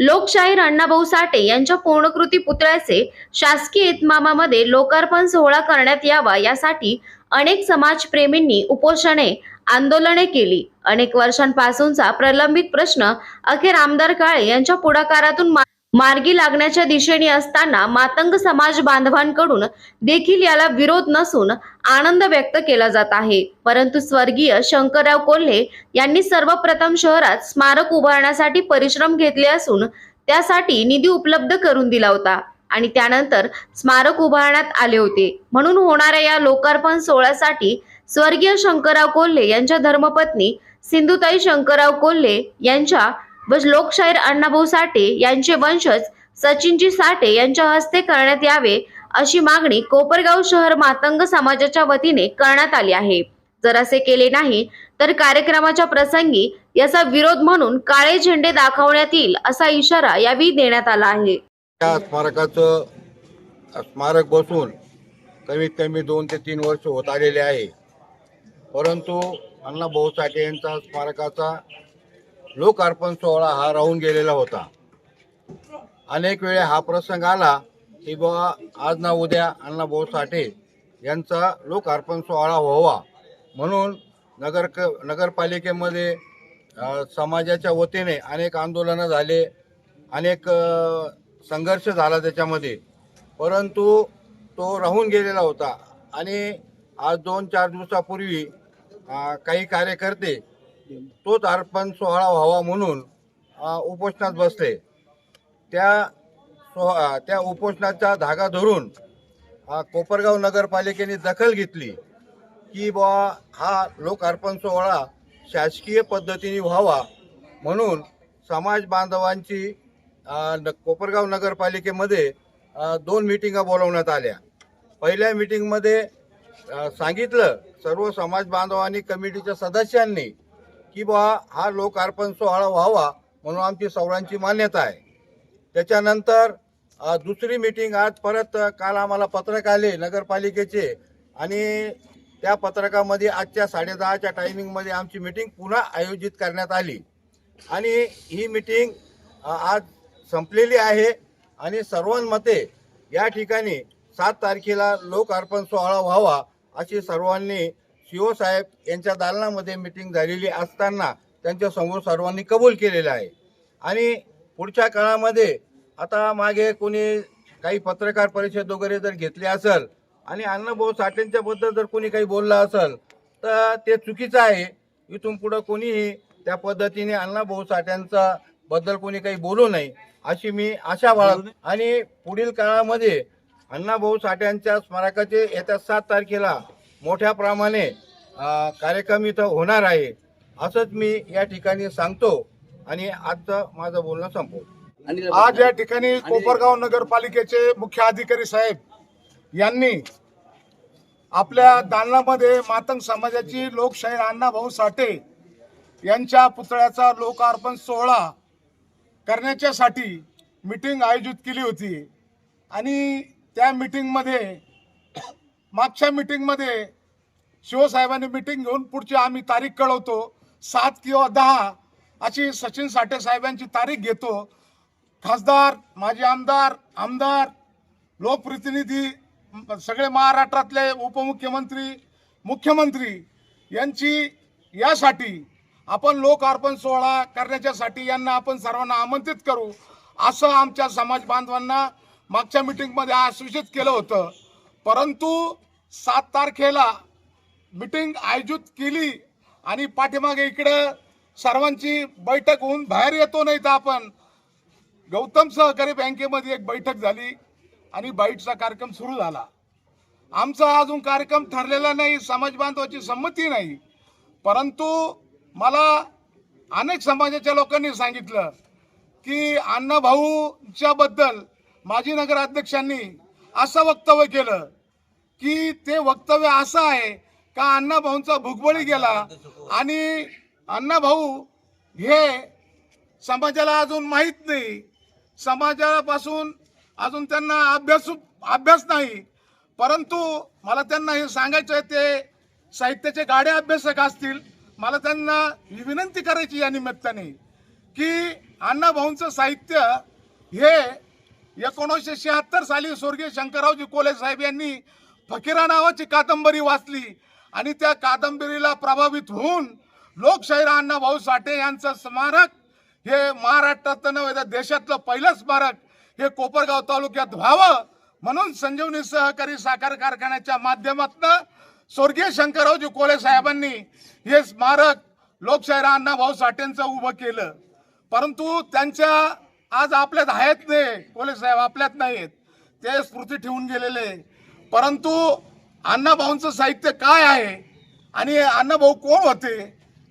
लोकशाहीर अण्णाभाऊ साठे यांच्या पूर्णकृती पुतळ्याचे शासकीय इतमामामध्ये लोकार्पण सोहळा करण्यात यावा यासाठी अनेक समाजप्रेमींनी उपोषणे आंदोलने केली. अनेक वर्षांपासूनचा प्रलंबित प्रश्न अखेर आमदार काळे यांच्या पुढाकारातून मा- मार्गी लागण्याच्या दिशेने असताना मातंग समाज बांधवांकडून देखील याला विरोध नसून आनंद व्यक्त केला जात आहे. परंतु स्वर्गीय शंकरराव कोल्हे यांनी सर्वप्रथम शहरात स्मारक उभारण्यासाठी परिश्रम घेतले असून त्यासाठी निधी उपलब्ध करून दिला होता आणि त्यानंतर स्मारक उभारण्यात आले होते. म्हणून होणाऱ्या या लोकार्पण सोहळ्यासाठी स्वर्गीय शंकरराव कोल्हे यांच्या धर्मपत्नी सिंधुताई शंकरराव कोल्हे यांच्या व लोकशाहीर अण्णाभाऊ साठे यांचे वंशज सचिनजी साठे यांच्या हस्ते करण्यात यावे अशी मागणी कोपरगाव शहर मातंग समाजाच्या वतीने करण्यात आली आहे. जर असे केले नाही तर कार्यक्रमाच्या प्रसंगी याचा विरोध म्हणून काळे झेंडे दाखवण्यात येईल असा इशारा यावेळी देण्यात आला आहे. या स्मारकाचं स्मारक बसून कमीत कमी दोन ते तीन वर्ष होत आलेले आहे. परंतु अण्णा भाऊ साठे यांचा स्मारकाचा लोकार्पण सोहळा हा राहून गेलेला होता. अनेक वेळे हा प्रसंग आला की बाबा आज ना उद्या अण्णाभाऊ साठे यांचा लोकार्पण सोहळा व्हावा. म्हणून नगर नगरपालिकेमध्ये समाजाच्या वतीने अनेक आंदोलनं झाले अनेक संघर्ष झाला त्याच्यामध्ये. परंतु तो राहून गेलेला होता. आणि आज दोन चार दिवसापूर्वी काही कार्यकर्ते तोच अर्पण सोहळा व्हावा म्हणून उपोषणात बसले. त्या सो त्या उपोषणाचा धागा धरून कोपरगाव नगरपालिकेने दखल घेतली की बुवा हा लोकार्पण सोहळा शासकीय पद्धतीने व्हावा म्हणून समाज बांधवांची न- कोपरगाव नगरपालिकेमध्ये दोन मिटिंगा बोलवण्यात आल्या. पहिल्या मिटिंगमध्ये सांगितलं सर्व समाज बांधवांनी कमिटीच्या सदस्यांनी की बा हा लोकार्पण सोहळा व्हावा म्हणून आमची सवळांची मान्यता आहे. त्याच्यानंतर दुसरी मीटिंग आज परत काल आम्हाला पत्रक आले नगरपालिकेचे आणि त्या पत्रकामध्ये आजच्या साडेदहाच्या टायमिंगमध्ये आमची मीटिंग पुन्हा आयोजित करण्यात आली. आणि ही मीटिंग आज संपलेली आहे आणि सर्वांमते या ठिकाणी सात तारखेला लोकार्पण सोहळा व्हावा अशी सर्वांनी सीओ साहेब यांच्या दालनामध्ये मिटिंग झालेली असताना त्यांच्यासमोर सर्वांनी कबूल केलेलं आहे. आणि पुढच्या काळामध्ये आता मागे कोणी काही पत्रकार परिषद वगैरे जर घेतली असेल आणि अण्णाभाऊ साठेंच्याबद्दल जर कोणी काही बोललं असेल तर ते चुकीचं आहे. इथून पुढं कोणीही त्या पद्धतीने अण्णाभाऊ साठ्यांचा बद्दल कोणी काही बोलू नये अशी मी आशा बाळग आणि पुढील काळामध्ये अण्णाभाऊ साठ्यांच्या स्मारकाचे येत्या सात तारखेला मोठ्या प्रमाणे कार्यक्रम इथं होणार आहे असंच मी या ठिकाणी सांगतो आणि आजचं माझं बोलणं संपवतो. आज या ठिकाणी कोपरगाव नगरपालिकेचे मुख्य अधिकारी साहेब यांनी आपल्या दालनामध्ये मातंग समाजाची लोकशाहीर अण्णाभाऊ साठे यांच्या पुतळ्याचा लोकार्पण सोहळा करण्याच्यासाठी मिटिंग आयोजित केली होती. आणि त्या मिटिंगमध्ये मागच्या मिटिंगमध्ये शिवसाहेबांनी मिटिंग घेऊन पुढची आम्ही तारीख कळवतो. सात किंवा दहा अशी सचिन साठे साहेबांची तारीख घेतो. खासदार माजी आमदार आमदार लोकप्रतिनिधी सगळे महाराष्ट्रातले उपमुख्यमंत्री मुख्यमंत्री यांची यासाठी आपण लोक अर्पण सोहळा करण्याच्यासाठी यांना आपण सर्वांना आमंत्रित करू असं आमच्या समाज बांधवांना मागच्या मिटिंगमध्ये आश्वासित केलं होतं. परंतु सात तारखेला मिटिंग आयोजित केली आणि पाठीमागे इकडं सर्वांची बैठक होऊन बाहेर येतो नाही तर आपण गौतम सहकारी बँकेमध्ये एक बैठक झाली आणि बाईटचा कार्यक्रम सुरू झाला. आमचा अजून कार्यक्रम ठरलेला नाही समाज बांधवाची संमती नाही. परंतु मला अनेक समाजाच्या लोकांनी सांगितलं की अण्णाभाऊच्या बद्दल माजी नगराध्यक्षांनी असं वक्तव्य केलं की ते वक्तव्य असं आहे का अण्णाभाऊंचा भुगबळी गेला आणि अण्णाभाऊ हे समाजाला अजून माहीत नाही. समाजापासून अजून त्यांना अभ्यास अभ्यास नाही. परंतु मला त्यांना हे सांगायचं आहे ते साहित्याचे गाडे अभ्यासक असतील. मला त्यांना विनंती करायची या निमित्ताने की अण्णाभाऊंचं साहित्य हे एकोणीसशे शहात्तर साली स्वर्गीय शंकररावजी कोले साहेब यांनी फकीरा नावाची कादंबरी वाचली. आणि त्या कादंबरीला प्रभावित होऊन लोकशाहीर अण्णाभाऊ साठे यांचं स्मारक हे महाराष्ट्रात नव्हे तर देशातलं पहिलं स्मारक हे कोपरगाव तालुक्यात व्हावं म्हणून संजीवनी सहकारी साखर कारखान्याच्या माध्यमातून स्वर्गीय शंकररावजी कोले साहेबांनी हे स्मारक लोकशाहीर अण्णाभाऊ साठेंचं उभं केलं. परंतु त्यांच्या आज आपल्यात आहेत नाही कोले साहेब आपल्यात नाहीत ते स्मृती ठेवून गेलेले परंतु अण्णाभाऊंचं साहित्य काय आहे? आणि अण्णाभाऊ कोण होते?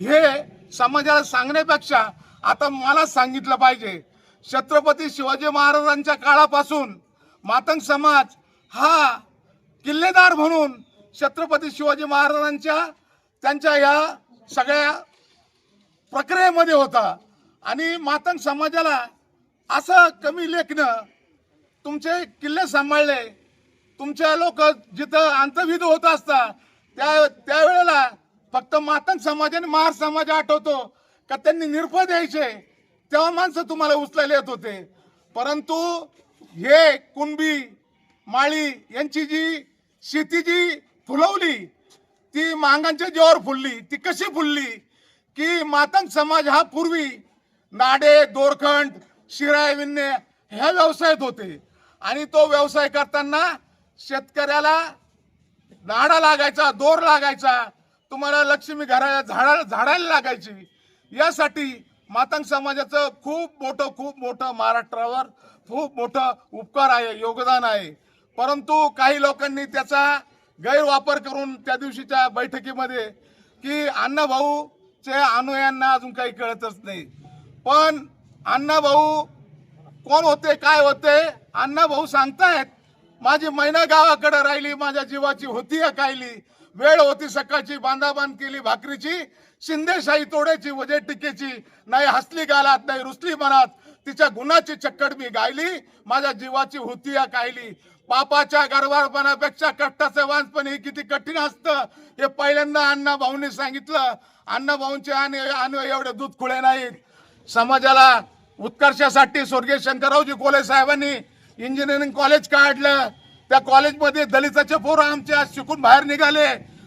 हे समाजाला सांगण्यापेक्षा आता मला सांगितलं पाहिजे. छत्रपती शिवाजी महाराजांच्या काळापासून मातंग समाज हा किल्लेदार म्हणून छत्रपती शिवाजी महाराजांच्या त्यांच्या या सगळ्या प्रक्रियेमध्ये होता. आणि मातंग समाजाला असं कमी लेखणं तुमचे किल्ले सांभाळले. तुमच्या लोक जिथं अंतविध होत असता त्या त्यावेळेला फक्त मातंग समाज आणि महार समाज आठवतो. का त्यांनी निर्फळ द्यायचे? तेव्हा माणसं तुम्हाला उचलायला येत होते. परंतु हे कुणबी माळी यांची जी शेती जी फुलवली ती मांगांच्या जीवावर फुलली ती कशी फुलली? की मातंग समाज हा पूर्वी नाडे दोरखंड शिराय विणणे ह्या व्यवसायात होते. आणि तो व्यवसाय करताना शेतकऱ्याला नाडा लागायचा दोर लागायचा तुम्हाला लक्ष्मी घराला झाडा झाडायला लागायची. यासाठी मातंग समाजाचं खूप मोठं खूप मोठं महाराष्ट्रावर खूप मोठं उपकार आहे योगदान आहे. परंतु काही लोकांनी त्याचा गैरवापर करून त्या दिवशीच्या बैठकीमध्ये की अण्णाभाऊचे अनुयांना अजून काही कळतच नाही. पण अण्णाभाऊ कोण होते काय होते? अण्णाभाऊ सांगतायत माझी महिना गावाकडे राहिली माझ्या जीवाची होती या कायली. वेळ होती सकाळची बांधाबांध केली भाकरीची शिंदेशाही तोडायची वजे टिकेची नाही हसली गालात नाही रुसली मनात. तिच्या गुणाची चक्कड मी गायली माझ्या जीवाची होती या कायली. पापाच्या गरवारपणापेक्षा कष्टाचं वांसपण हे किती कठीण असतं. हे पहिल्यांदा अण्णा भाऊंनी सांगितलं. अण्णा भाऊंचे आणि आणि एवढे दूध खुळे नाहीत. समाजाला उत्कर्षासाठी स्वर्गीय शंकररावजी कोले साहेबांनी इंजिनिअरिंग कॉलेज काढलं. त्या कॉलेजमध्ये दलिताचे पोरं आमचे आज शिकून बाहेर निघाले.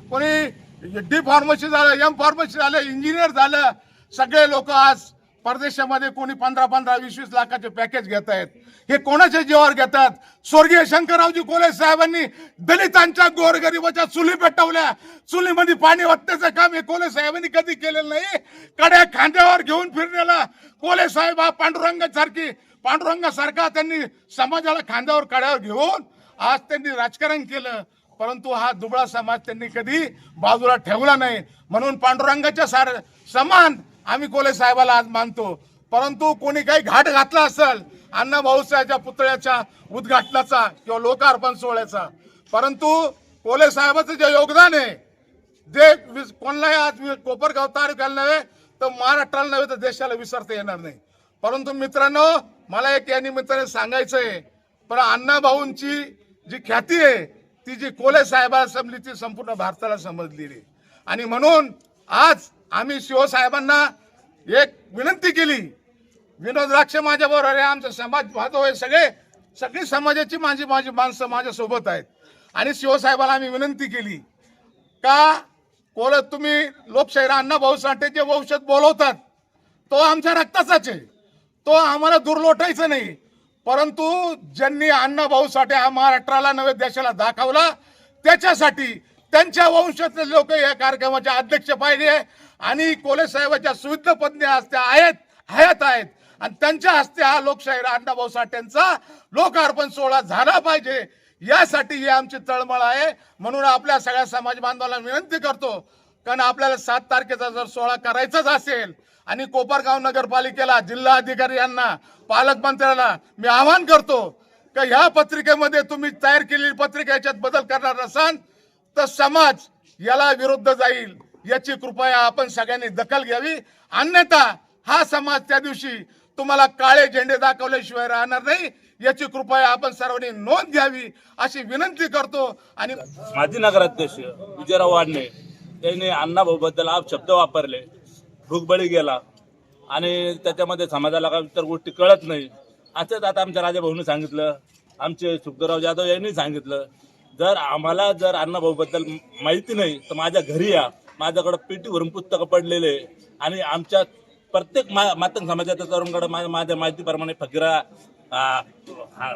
कोणी डी फार्मसी झालं एम फार्मसी झालं इंजिनियर झालं. सगळे लोक आज परदेशामध्ये कोणी पंधरा पंधरा वीस वीस लाखाचे पॅकेज घेत आहेत हे कोणाच्या जीवावर घेतात? स्वर्गीय शंकररावजी कोले साहेबांनी दलितांच्या गोरगरिबाच्या चुली पेटवल्या. चुलीमध्ये पाणी वाटण्याचं काम हे कोले साहेबांनी कधी केलेलं नाही. कड्या खांद्यावर घेऊन फिरलेला कोले साहेब हा पांडुरंगासारखी पांडुरंगासारखा त्यांनी समाजाला खांद्यावर कड्यावर घेऊन आज त्यांनी राजकारण केलं. परंतु हा दुबळा समाज त्यांनी कधी बाजूला ठेवला नाही. म्हणून पांडुरंगाच्या सार समान आम्ही कोले साहेबाला आज मानतो. परंतु कोणी काही घाट घातला असेल अण्णा भाऊसाहेबच्या पुतळ्याच्या उद्घाटनाचा किंवा लोकार्पण सोहळ्याचा परंतु कोले साहेबाचं जे योगदान आहे जे विस- कोणालाही आज कोपरगाव तालुक्याला नव्हे तर महाराष्ट्राला नव्हे तर देशाला विसरता येणार नाही परंतु मित्रांनो मला एक या निमित्ताने सांगायचं आहे पण अण्णा भाऊंची जी ख्याती आहे ती जी कोले साहेबाला ती संपूर्ण भारताला समजलेली आहे. आणि म्हणून आज आम्ही शिवसाहेबांना एक विनंती केली विनोद राक्षे माझ्या बरोबर आहे आमचा समाज बांधव आहे सगळे. सगळी समाजाची माझी माझी माणसं माझ्यासोबत आहेत. आणि शिवसाहेबाला आम्ही विनंती केली का कोल तुम्ही लोकशाहीर अण्णा भाऊ साठे जे वंशत बोलवतात तो आमच्या रक्ताचाच आहे. तो आम्हाला दुर्लोटायचं नाही. परंतु ज्यांनी अण्णा भाऊ साठे हा महाराष्ट्राला नव्हे देशाला दाखवला त्याच्यासाठी त्यांच्या वंशातले लोक या कार्यक्रमाचे अध्यक्ष पाहिजे आणि कोले साहेबाच्या सुविध पत्नी हस्ते आहेत हयात आहेत. आणि त्यांच्या हस्ते हा लोकशाहीर अण्णाभाऊ साठेंचा लोकार्पण सोहळा झाला पाहिजे. यासाठी ही आमची तळमळ आहे. म्हणून आपल्या सगळ्या समाज बांधवाला विनंती करतो कारण आपल्याला सात तारखेचा जर सोहळा करायचाच असेल आणि कोपरगाव नगरपालिकेला जिल्हा अधिकारी यांना पालकमंत्र्याला मी आवाहन करतो का ह्या पत्रिकेमध्ये तुम्ही तयार केलेली पत्रिका याच्यात बदल करणार नसाल तर समाज याला विरुद्ध जाईल याची कृपया आपण सगळ्यांनी दखल घ्यावी. अन्यथा हा समाज त्या दिवशी तुम्हाला काळे झेंडे दाखवल्याशिवाय राहणार नाही. याची कृपया आपण सर्वांनी नोंद घ्यावी अशी विनंती करतो. आणि माजी नगराध्यक्ष विजयराव वाडणे यांनी अण्णाभाऊ बद्दल आप शब्द वापरले. भूकबळी गेला. आणि त्याच्यामध्ये समाजाला काय इतर गोष्टी कळत नाही. असंच आता आमच्या राजाभाऊने सांगितलं. आमचे सुखदराव जाधव यांनी सांगितलं. जर आम्हाला जर अण्णाभाऊबद्दल माहिती नाही तर माझ्या घरी या. माझ्याकडं पेटीवरून पुस्तकं पडलेले. आणि आमच्या प्रत्येक मा मातंग समाजाच्या तरुणकडे माझ्या माहितीप्रमाणे फकीरा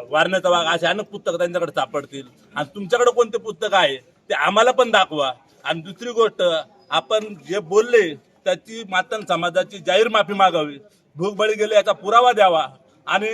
वारण्याचा वाघ असे अनेक पुस्तकं त्यांच्याकडे सापडतील. आणि तुमच्याकडे कोणते पुस्तक आहे? ते आम्हाला पण दाखवा. आणि दुसरी गोष्ट आपण जे बोलले त्याची मातंग समाजाची जाहीर माफी मागावी. भूकबळी गेले याचा पुरावा द्यावा. आणि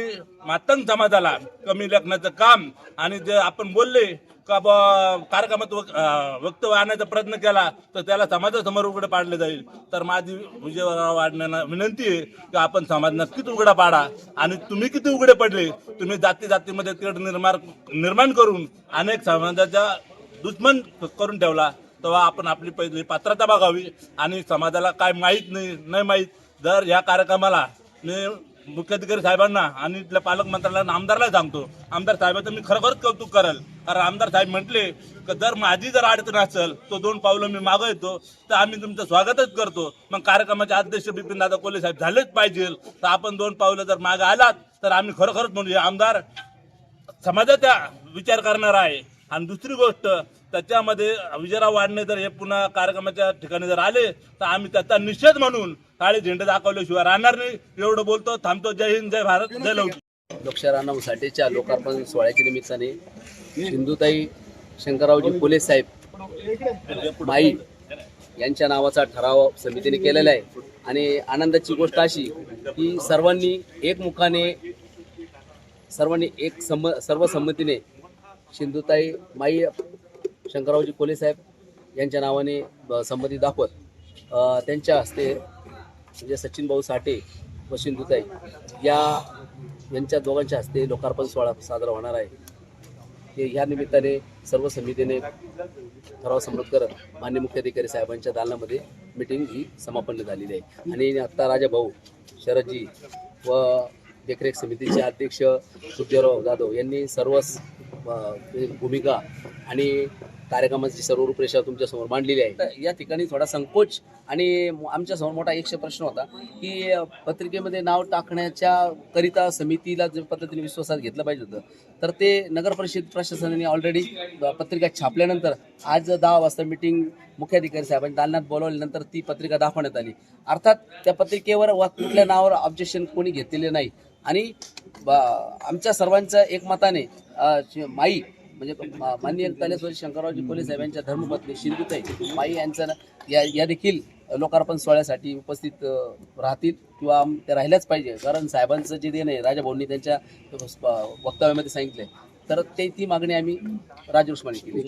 मातंग समाजाला कमी लेखण्याचं काम आणि जे आपण बोलले कार्यक्रमात वक- अं, वक्तव्य आणण्याचा प्रयत्न केला तर त्याला समाजासमोर उघडं पाडले जाईल. तर माझी विजयराव वाढण्याला विनंती आहे की आपण समाज नक्कीच उघडा पाडा. आणि तुम्ही किती उघडे पडले तुम्ही जाती जातीमध्ये तेढ निर्माण निर्माण करून अनेक समाजाच्या दुश्मन करून ठेवला. तेव्हा आपण आपली पहिली पात्रता बघावी. आणि समाजाला काय माहीत नाही नाही माहीत. जर या कार्यक्रमाला मी मुख्याधिकारी साहेबांना आणि इथल्या पालकमंत्र्याला आमदारला सांगतो. आमदार साहेबांचं मी खरोखरच कौतुक करेल. कारण आमदार साहेब म्हटले की जर माझी जर अडचण असेल तो दोन पावलं मी मागं येतो तर आम्ही तुमचं स्वागतच करतो. मग कार्यक्रमाचे अध्यक्ष बिपिन दादा कोले साहेब झालेच पाहिजे. तर आपण दोन पावलं जर मागं आलात तर आम्ही खरोखरच म्हणजे आमदार समाजाचा विचार करणार आहे. आणि दुसरी गोष्ट त्याच्यामध्ये विजयराव वाढणे जर हे पुन्हा कार्यक्रमाच्या ठिकाणी जर आले तर आम्ही त्याचा निषेध म्हणून काळे झेंडे दाखवल्याशिवाय राहणार नाही. एवढं बोलतो थांबतो. जय हिंद जय भारत जय लवकर लोकशाहीराव साठेच्या लोकार्पण सोहळ्याच्या निमित्ताने सिंधुताई शंकररावजी फुले साहेब माई यांच्या नावाचा ठराव समितीने केलेला आहे. आणि आनंदाची गोष्ट अशी की सर्वांनी एकमुखाने सर्वांनी एक सम सर्वसंमतीने सिंधुताई माई शंकररावजी कोले साहेब यांच्या नावाने संमती दाखवत त्यांच्या हस्ते म्हणजे सचिन भाऊ साठे व सिंधुताई या यांच्या दोघांच्या हस्ते लोकार्पण सोहळा साजरा होणार आहे. हे ह्या निमित्ताने सर्व समितीने ठराव संमत करत मान्य मुख्याधिकारी साहेबांच्या दालनामध्ये मिटिंग ही समापन्न झालेली आहे. आणि आत्ता राजा भाऊ शरदजी व देखरेख समितीचे अध्यक्ष सुखदेवराव जाधव यांनी सर्वच भूमिका आणि कार्यक्रमाची सर्व रूपरेषा तुमच्यासमोर मांडलेली आहे. तर या ठिकाणी थोडा संकोच आणि आमच्यासमोर मोठा एकशे प्रश्न होता की पत्रिकेमध्ये नाव टाकण्याच्या करिता समितीला जर पद्धतीने विश्वासात घेतलं पाहिजे होतं तर ते नगर परिषद प्रशासनाने ऑलरेडी पत्रिका छापल्यानंतर आज दहा वाजता मिटिंग मुख्याधिकारी साहेबांनी दालनात बोलवल्यानंतर ती पत्रिका दाखवण्यात आली. अर्थात त्या पत्रिकेवर वा कुठल्या नावावर ऑब्जेक्शन कोणी घेतलेले नाही. आणि आमच्या सर्वांच्या एकमताने माई म्हणजे माननीय कलेश्वरी शंकररावजी कोले साहेबांच्या धर्मपत्नी शिंदुताई माई यांचं या या देखील लोकार्पण सोहळ्यासाठी उपस्थित राहतील किंवा ते राहिल्याच पाहिजे. कारण साहेबांचं जे देणं आहे राजाभाऊंनी त्यांच्या वक्तव्यामध्ये सांगितलंय. तर ते ती मागणी आम्ही राजरोषमाने केली.